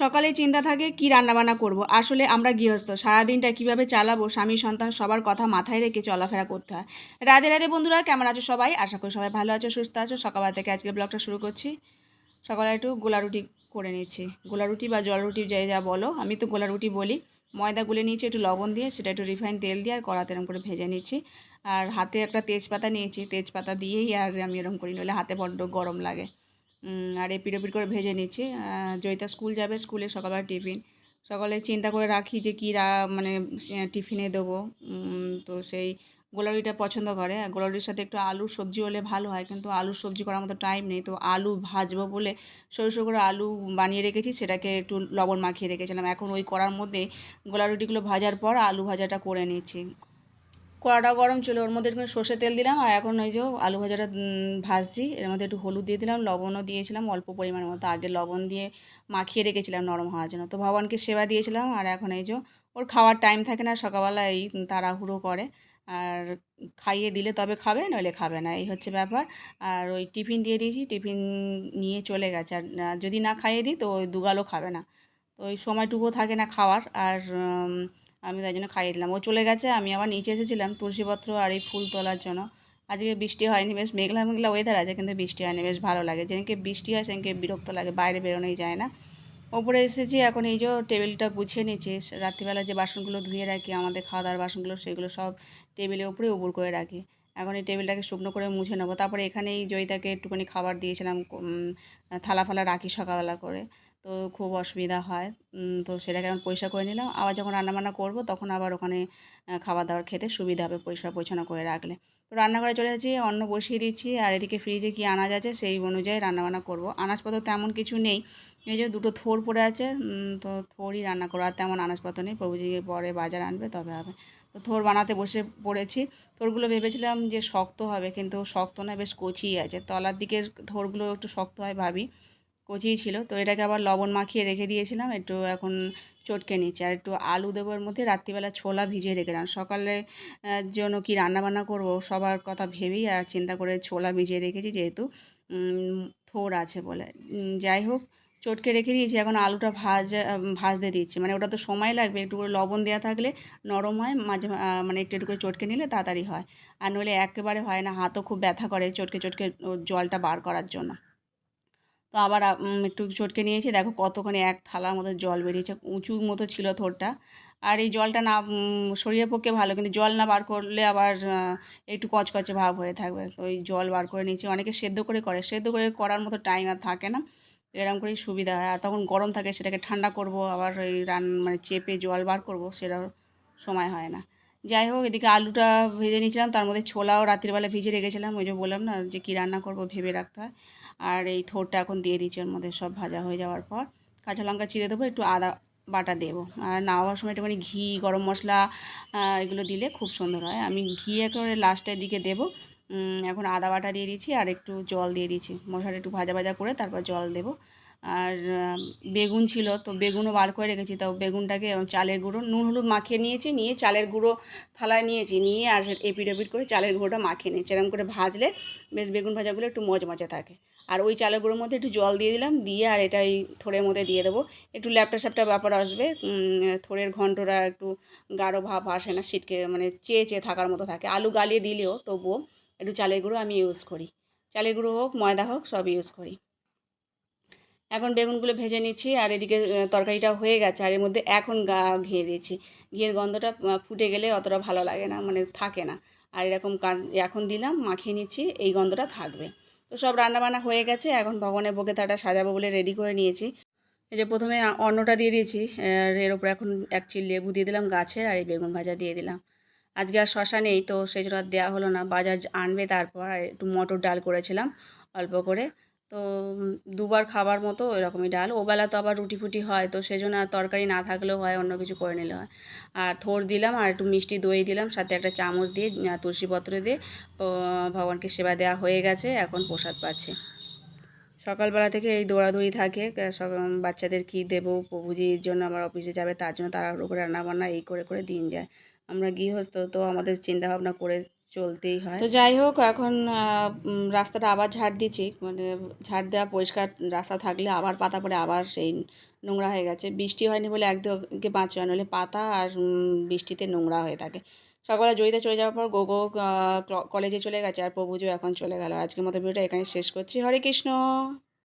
সকালে চিন্তা থাকে, কি রান্নাবান্না করব? আসলে আমরা গৃহস্থ, সারাদিনটা কীভাবে চালাবো? স্বামী, সন্তান সবার কথা মাথায় রেখে চলাফেরা করতে হয়। রাধে রাধে বন্ধুরা, কেমন আছো সবাই? আশা করি সবাই ভালো আছো, সুস্থ আছো। সকালবেলা থেকে আজকে ব্লগটা শুরু করছি। সকালে একটু গোলা রুটি করে নিচ্ছি গোলা রুটি বা জল রুটি যাই যা বলো, আমি তো গোলা রুটি বলি। ময়দা গুলে নিয়েছি একটু লবণ দিয়ে, সেটা একটু রিফাইন তেল দিয়ে আর কড়াতে এরকম করে ভেজে নিচ্ছি আর হাতে একটা তেজপাতা নিয়েছি, তেজপাতা দিয়েই আর আমি এরকম করি, নইলে হাতে বড্ড গরম লাগে। আর এপিট ওপিট করে ভেজে নিচ্ছি। জয়িতা স্কুল যাবে, স্কুলে সকালবেলা টিফিন। সকালে চিন্তা করে রাখি যে কী রা মানে টিফিনে দেবো। তো সেই গোলারিটা পছন্দ করে। গোলারির সাথে একটু আলুর সবজি হলে ভালো হয়, কিন্তু আলুর সবজি করার মতো টাইম নেই। তো আলু ভাজবো বলে সরু সরু করে আলু বানিয়ে রেখেছি, সেটাকে একটু লবণ মাখিয়ে রেখেছিলাম। এখন ওই করার মধ্যে গোলা রুটিগুলো ভাজার পর আলু ভাজাটা করে নিচ্ছি। কড়াটা গরম ছিল ওর মধ্যে একটু সর্ষে তেল দিলাম আর এখন ওই যে আলু ভাজাটা ভাজছি। এর মধ্যে একটু হলুদ দিয়ে দিলাম, লবণও দিয়েছিলাম, অল্প পরিমাণের মতো। আগে লবণ দিয়ে মাখিয়ে রেখেছিলাম নরম হওয়ার জন্য। তো ভগবানকে সেবা দিয়েছিলাম আর এখন এই যে ওর খাওয়ার টাইম থাকে না, সকালবেলা এই তাড়াহুড়ো করে। আর খাইয়ে দিলে তবে খাবে, নইলে খাবে না। এই হচ্ছে ব্যাপার। আর ওই টিফিন দিয়ে দিয়েছি, টিফিন নিয়ে চলে গেছে। আর যদি না খাইয়ে দিই তো ওই দুগালও খাবে না। তো ওই সময়টুকুও থাকে না খাওয়ার। আর আমি তাই জন্য খাইয়ে দিলাম। ও চলে গেছে, আমি আবার নিচে এসেছিলাম তুলসীপত্র আর এই ফুল তোলার জন্য। আজকে বৃষ্টি হয়নি, বেশ মেঘলা মেঘলা ওয়েদার আছে কিন্তু বৃষ্টি হয়নি, বেশ ভালো লাগে। যেদিনকে বৃষ্টি হয় সেদিনকে বিরক্ত লাগে, বাইরে বেরোনোই যায় না। ওপরে এসেছি, এখন এই যে টেবিলটা গুছিয়ে নিয়েছি, রাত্রিবেলা যে বাসনগুলো ধুয়ে রাখি, আমাদের খাওয়া দাওয়ার বাসনগুলো, সেগুলো সব টেবিলের উপরে উপর করে রাখি। এখন এই টেবিলটাকে শুকনো করে মুছে নেব। তারপরে এখানেই জয়িতাকে একটুখানি খাবার দিয়েছিলাম থালা ফালা রাখি সকালবেলা করে। তো খুব অসুবিধা হয়। তো সেটাকে এখন পরিষ্কার করে নিলাম। আবার যখন রান্নাবান্না করব তখন আবার ওখানে খাবার দাবার খেতে সুবিধা হবে পরিষ্কার পরিচ্ছন্ন করে রাখলে। তো রান্নাঘরে চলে যাচ্ছি, অন্ন বসিয়ে দিচ্ছি আর এদিকে ফ্রিজে কী আনাজ আছে সেই অনুযায়ী রান্নাবান্না করব। আনাজপত্র তেমন কিছু নেই। এই যে দুটো থোর পড়ে আছে তো থোরই রান্না করব। আর তেমন আনাজপত্র নেই। প্রভুজি পরে বাজার আনবে, তবে হবে। তো থোর বানাতে বসে পড়েছি। থোরগুলো ভেবেছিলাম যে শক্ত হবে, কিন্তু শক্ত না, বেশ কচিই আছে। তলার দিকের থোরগুলো একটু শক্ত হয় ভাবি। কচিই ছিল। তো এটাকে আবার লবণ মাখিয়ে রেখে দিয়েছিলাম, একটু এখন চটকে নিচ্ছি। আর একটু আলু দেবো এর মধ্যে, রাত্রিবেলা ছোলা ভিজিয়ে রেখেলাম সকালে জন্য কি রান্না বান্না করব সবার কথা ভেবেই আর চিন্তা করে ছোলা ভিজিয়ে রেখেছি যেহেতু থোর আছে বলে। যাই হোক, চটকে রেখে দিয়েছি। এখন আলুটা ভাজা, ভাজতে দিচ্ছি। মানে ওটা তো সময় লাগবে, একটু করে লবণ দেওয়া থাকলে নরম হয়, মাঝে মানে একটু একটু করে চটকে নিলে তাড়াতাড়ি হয়। আর নইলে একেবারে হয় না, হাতও খুব ব্যথা করে চটকে চটকে জলটা বার করার জন্য। তো আবার একটু চটকে নিয়েছি। দেখো কতখানি এক থালার মতো জল বেরিয়েছে, উঁচু মতো ছিল থোরটা আর এই জলটা না শরীরের পক্ষে ভালো, কিন্তু জল না বার করলে আবার একটু কচকচে ভাব হয়ে থাকবে। তো ওই জল বার করে নিয়েছি। অনেকে সেদ্ধ করে করে, সেদ্ধ করে করার মতো টাইম আর থাকে না। এরকম করেই সুবিধা হয়। আর তখন গরম থাকে, সেটাকে ঠান্ডা করব, আবার ওই রান মানে চেপে জল বার করব, সেটাও সময় হয় না। যাই হোক, এদিকে আলুটা ভেজে নিয়েছিলাম। তার মধ্যে ছোলাও রাত্রিবেলা ভিজে রেখেছিলাম। ওই যে বললাম না যে কী রান্না করব ভেবে রাখতে হয়। আর এই থোরটা এখন দিয়ে দিচ্ছি ওর মধ্যে, সব ভাজা হয়ে যাওয়ার পর। কাঁচা লঙ্কা চিড়ে দেবো, একটু আদা বাটা দেবো। আর নাওয়ার সময় একটুখানি ঘি, গরম মশলা এগুলো দিলে খুব সুন্দর হয়। আমি ঘি একেবারে লাস্টের দিকে দেবো। এখন আদা বাটা দিয়ে দিচ্ছি আর একটু জল দিয়ে দিচ্ছি মশলাটা একটু ভাজা ভাজা করে তারপর জল দেবো। আর বেগুন ছিল, তো বেগুনও বার করে রেখেছি। তাও বেগুনটাকে চালের গুঁড়ো, নুন হলুদ মাখিয়ে নিয়েছি, নিয়ে চালের গুঁড়ো থালায় নিয়েছি। নিয়ে আর সে এপিট এপিট করে চালের গুঁড়োটা মাখিয়ে নিয়েছি। এরকম করে ভাজলে বেশ বেগুন ভাজাগুলো একটু মজমজে থাকে। আর ওই চালের গুঁড়োর মধ্যে একটু জল দিয়ে দিলাম, দিয়ে আর এটা এই থোড়ের মধ্যে দিয়ে দেবো। একটু ল্যাপটা স্যাপটা ব্যাপার আসবে থোড়ের ঘন্টরা একটু গাঢ় ভাব আসে না, শীতকে মানে চেয়ে চেয়ে থাকার মতো থাকে। আলু গালিয়ে দিলেও তবুও একটু চালের গুঁড়ো আমি ইউজ করি। চালের গুঁড়ো হোক, ময়দা হোক, সব ইউজ করি। এখন বেগুনগুলো ভেজে নিচ্ছি, আর এদিকে তরকারিটা হয়ে গেছে, আর এর মধ্যে এখন গা ঘিয়ে দিয়েছি। ঘিয়ের গন্ধটা ফুটে গেলে অতটা ভালো লাগে না মানে থাকে না। আর এরকম কাজ এখন দিলাম, মাখিয়ে নিচ্ছি, এই গন্ধটা থাকবে। তো সব রান্নাবান্না হয়ে গেছে, এখন ভগবানের বকে তাটা সাজাবো বলে রেডি করে নিয়েছি। এই যে প্রথমে অন্নটা দিয়ে দিয়েছি, আর এর ওপরে এখন এক চিল লেবু দিয়ে দিলাম, গাছের আর এই বেগুন ভাজা দিয়ে দিলাম। আজকে আর শশা নেই, তো সেই জন্য আর দেওয়া হলো না বাজার আনবে তারপর, আর একটু মটর ডাল করেছিলাম, অল্প করে। তো দুবার খাবার মতো এরকমই ডাল। ওবেলা তো আবার রুটি ফুটি হয়, তো সেই জন্য আর তরকারি না থাকলেও হয়, অন্য কিছু করে নিলে হয়। আর থোর দিলাম আর একটু মিষ্টি দই দিলাম, সাথে একটা চামচ দিয়ে তুলসীপত্র দিয়ে। ভগবানকে সেবা দেওয়া হয়ে গেছে, এখন প্রসাদ পাচ্ছে। সকালবেলা থেকে এই দৌড়াদৌড়ি থাকে বাচ্চাদের কি দেবো, প্রভুজির জন্য আমার অফিসে যাবে, তার জন্য তাড়াহুড়ো করে রান্নাবান্না এই করে করে দিন যায়। আমরা গৃহস্থ, তো আমাদের চিন্তা ভাবনা করে চলতেই হয়। তো যাই হোক, এখন রাস্তাটা আবার ঝাড় দিচ্ছি। মানে ঝাড় দেওয়া পরিষ্কার রাস্তা থাকলে আবার পাতা পড়ে, আবার সেই নোংরা হয়ে গেছে। বৃষ্টি হয়নি বলে একদিকে বাঁচবে নাহলে পাতা আর বৃষ্টিতে নোংরা হয়ে থাকে। সকালে জয়িতা চলে যাওয়ার পর গোগো কলেজে চলে গেছে আর প্রভুজও এখন চলে গেল। আজকের মতো ভিডিওটা এখানে শেষ করছি। হরে কৃষ্ণ!